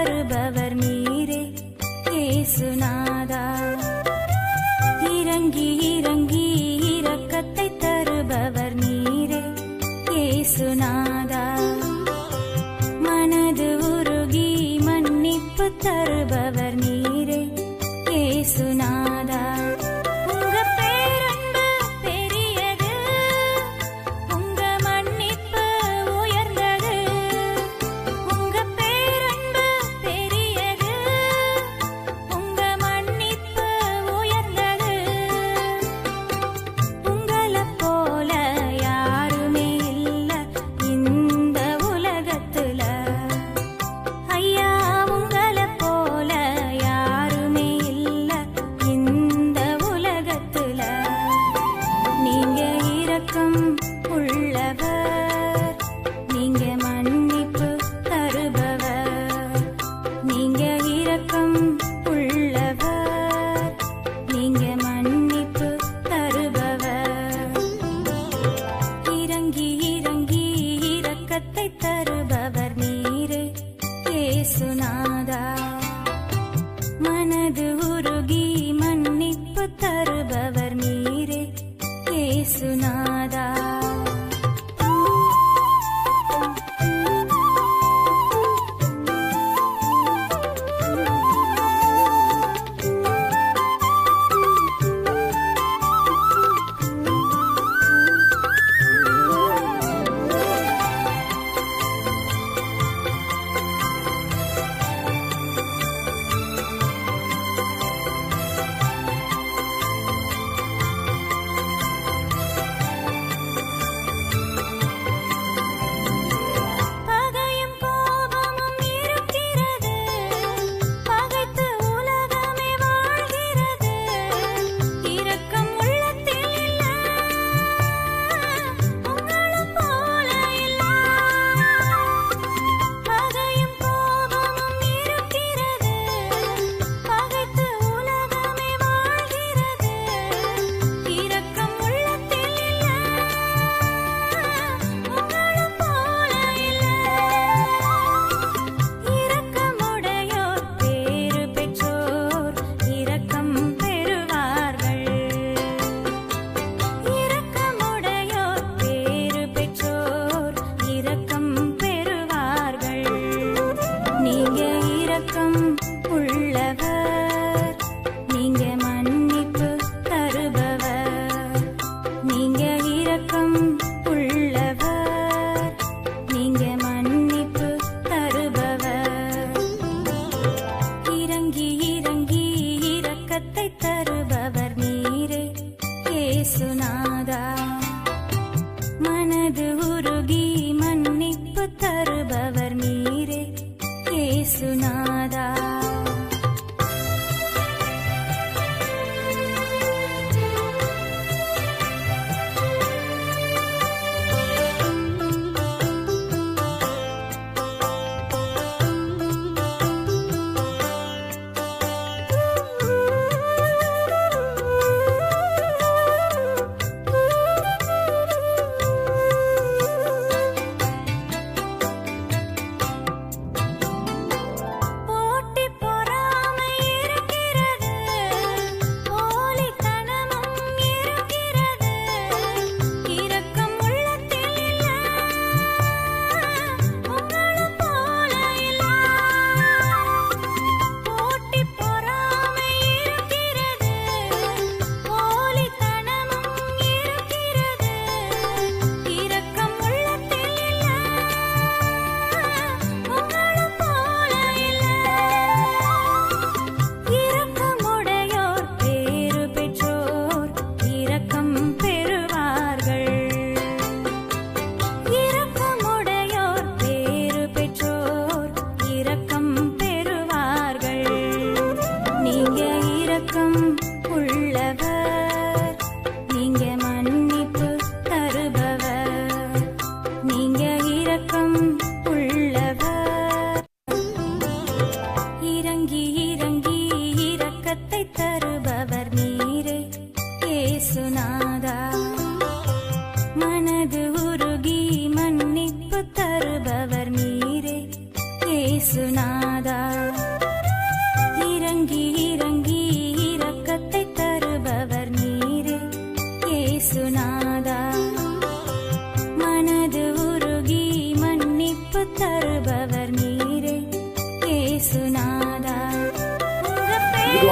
மறுபவர்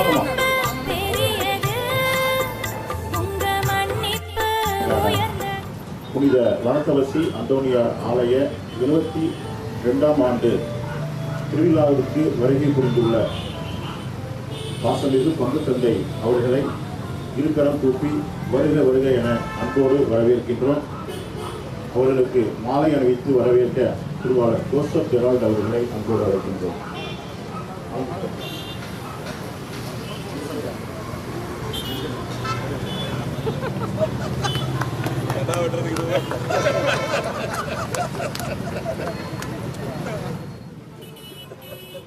உருவாக்கமா புனித வனத்தலசி அந்தோனியா ஆலய இருபத்தி ரெண்டாம் ஆண்டு திருவிழாவிற்கு வருகை புரிந்துள்ள பாசமிகு பங்கு தந்தை அவர்களை இருக்கரம் கூப்பி வருக வருக என அன்போடு வரவேற்கின்றோம். அவர்களுக்கு மாலை அணிவித்து வரவேற்க திருவாளர் ஜோசப் ஜெரால்ட் அவர்களை அன்போடு வரவேற்கின்றோம்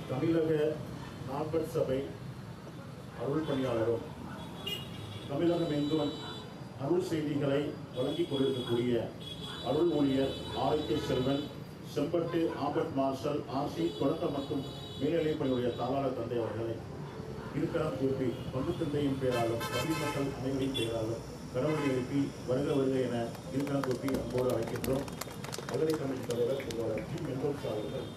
தமிழக நாற்பர் சபை அருள் பணியாளரும் தமிழகம் எங்கும் அருள் செய்திகளை வழங்கிக் கொண்டிருக்கக்கூடிய அருள் ஊழியர் ஆரோக்கிய செல்வன் செம்பட்டு ஆம்பட் மார்ஷல் ஆர்சி தொடக்க மற்றும் மேல்நிலைப்பணியுடைய தாளாளர் தந்தை அவர்களை. இருக்கலாம் கூப்பி பங்கு தந்தையின் பெயராலும் பள்ளி மக்கள் அனைவரின் பெயராலும் கடவுளை எழுப்பி வருக வருக என இருக்கரம் கூப்பி அன்போடு அழைக்கின்றோம். மதுரை கமிட்டி தலைவர் திருவாளர் ஜி மெண்டோஸ் அவர்கள்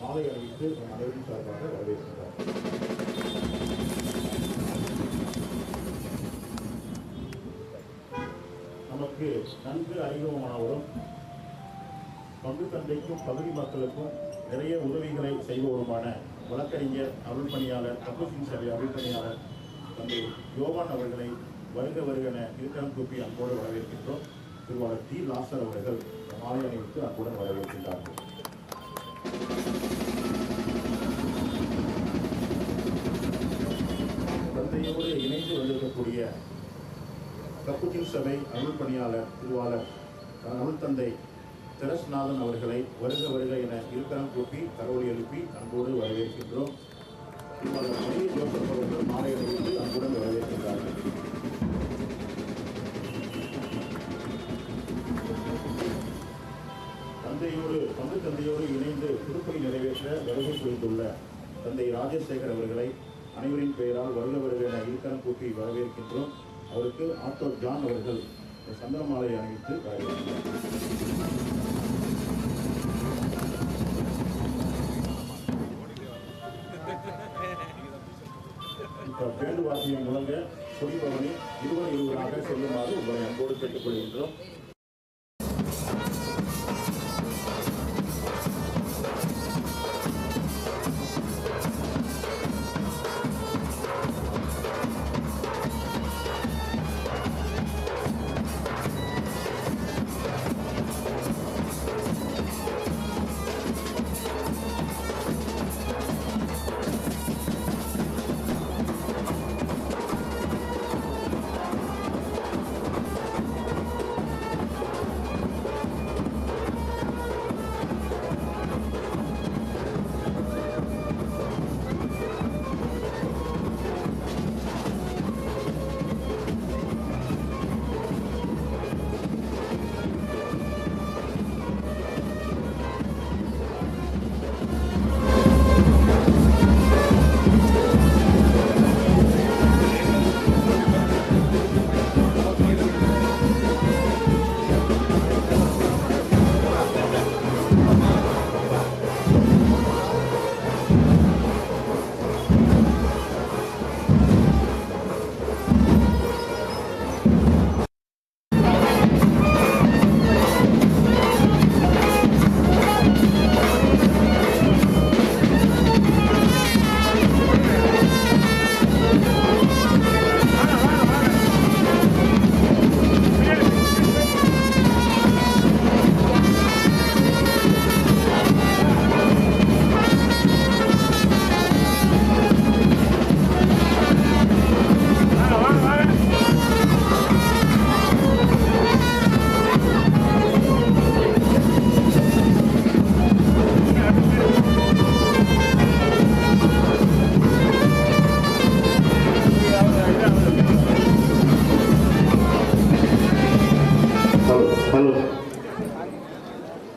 மாலை அணிவித்து நம் அனைவரின் சார்பாக வரவேற்கிறார் நமக்கு நன்கு அறிமுகமானவரும் பங்கு தந்தைக்கும் பகுதி மக்களுக்கும் நிறைய உதவிகளை செய்பவருமான வழக்கறிஞர் அருள் பணியாளர் தப்புசிங் சபை அருள் பணியாளர் தந்தை யோவான் அவர்களை வருக வருகன இருக்கரம் கூப்பி அன்போடு வரவேற்கின்றோம். திருவாளர் டி. லாசர் அவர்கள் மாலை அணிவித்து அன்புடன் வரவேற்கின்றார்கள். தந்தையோடு இணைந்து வந்திருக்கக்கூடிய கப்புட்டின் சபை அருள் பணியாளர் திருவாளர் அருள் தந்தை திரஸ்நாதன் அவர்களை வருக வருக என இருக்கிறம் கூப்பி கரோலி எழுப்பி அன்போடு வரவேற்கின்றோம். ஜோசப் அவர்கள் மாலை அணிவித்து அன்புடன் வரவேற்கின்றார்கள். தந்தையோடு பங்கு தந்தையோடு இணைந்து திருப்பணி நிறைவேற்ற வருகை புரிந்துள்ள தந்தை ராஜசேகர் அவர்களை அனைவரின் பெயரால் வருக வருக என இருக்கிறம் கூப்பி வரவேற்கின்றோம். அவருக்கு ஆட்டோ ஜான் அவர்கள் சந்திரமாலை அணிவித்து வரவேற்கின்றார் பேண்டு வாசியம் முழங்க குடிபவனி இருவர் இருவராக செல்லுமாறு உங்களை அன்போடு கேட்டுக்கொள்கின்றோம்.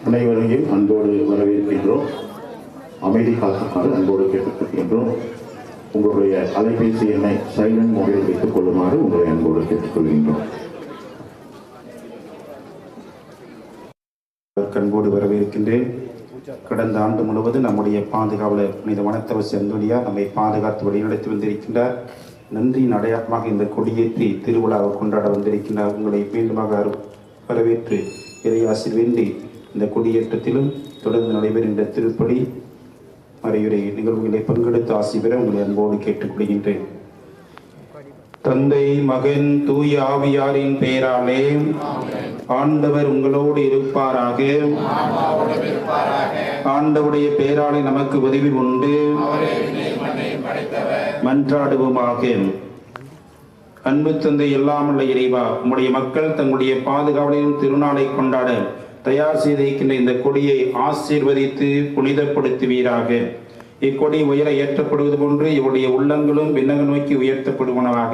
அனைவரையும் அன்போடு வரவேற்கின்றோம். அமைதி காக்குமாறு அன்போடு கேட்டுக்கொள்கின்றோம். உங்களுடைய அலைபேசி எண்ணை சைலண்ட் மொபைல் வைத்துக் கொள்ளுமாறு உங்களை அன்போடு கேட்டுக்கொள்கின்றோம். கண்போடு வரவேற்கின்றேன். கடந்த ஆண்டு முழுவதும் நம்முடைய பாதுகாவலர் புனித வனத்தவர் செந்தோனியா நம்மை பாதுகாத்து வழிநடத்தி வந்திருக்கின்றார். நன்றியின் அடையாளமாக இந்த கொடியேற்றி திருவிழாவை கொண்டாட வந்திருக்கின்றார். உங்களை மீண்டுமாக அரு- வரவேற்று இறையாசிர் வேண்டி இந்த கொடியேற்றத்திலும் தொடர்ந்து நடைபெறுகின்ற திருப்படி மறையுரை நிகழ்வுகளை பங்கெடுத்து ஆசி பெற உங்களை அன்போடு கேட்டுக்கொள்கின்றேன். தந்தை மகன் தூய ஆவியாரின் பெயராலே ஆண்டவர் உங்களோடு இருப்பாராக. ஆண்டவுடைய பெயராலே நமக்கு உதவி உண்டு. மன்றாடுவோமாக. அன்பு தந்தை எல்லாமல்ல இறைவா உம்முடைய மக்கள் தங்களுடைய பாதுகாவலின் திருநாளை கொண்டாட தயார் செய்திருக்கின்ற இந்த கொடியை ஆசீர்வதித்து புனிதப்படுத்துவீராக. இக்கொடி உயர ஏற்றப்படுவது போன்று இவருடைய உள்ளங்களும் விண்ணக நோக்கி உயர்த்தப்படுவனவாக.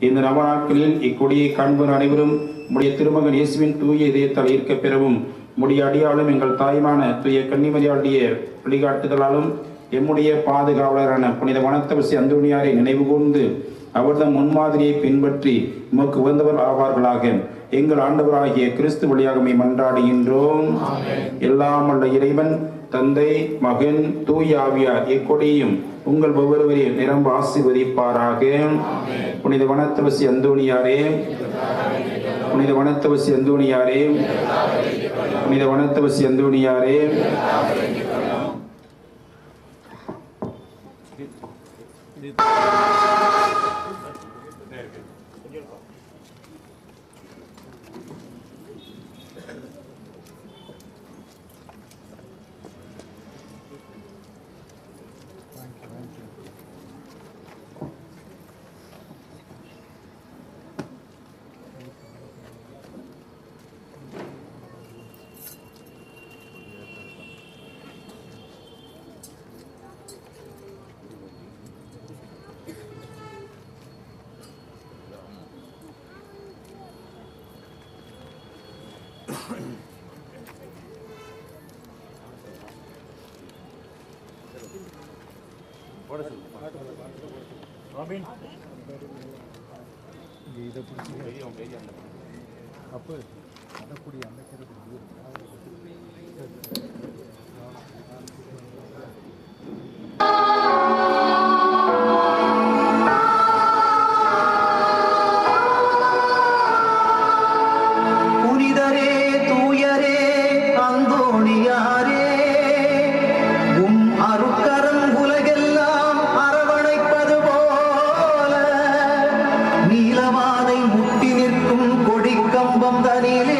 இந்த நவ நாட்களில் இக்கொடியை காண்பவர் அனைவரும் முடிய திருமகன் இயேசுவின் தூய இதயத்தால் ஈர்க்க பெறவும் முடிய அடியாலும் எங்கள் தாய்மான தூய கன்னிமதியாளுடைய வழிகாட்டுதலாலும் எம்முடைய பாதுகாவலரான புனித வனத்தவசி அந்தோணியாரை நினைவு கூர்ந்து அவர்தம் முன்மாதிரியை பின்பற்றி உமக்கு உகந்தவர் ஆவார்களாக. எங்கள் ஆண்டவராகிய கிறிஸ்து வழியாகமே மன்றாடுகின்றோம். எல்லாம் உள்ள இறைவன் தந்தை மகன் தூய் ஆவியார் இக்கொடியும் உங்கள் ஒவ்வொருவரையும் நிரம்ப ஆசிர்வதிப்பாராக. புனித வனத்தவசி அந்தோணியாரே. புனித வனத்தவசி அந்தோணியாரே. புனித வனத்தவசி அந்தோணியாரே. Thank you. இதை பிடிச்சி அப்போ நடக்கூடிய அந்த Bumdani Le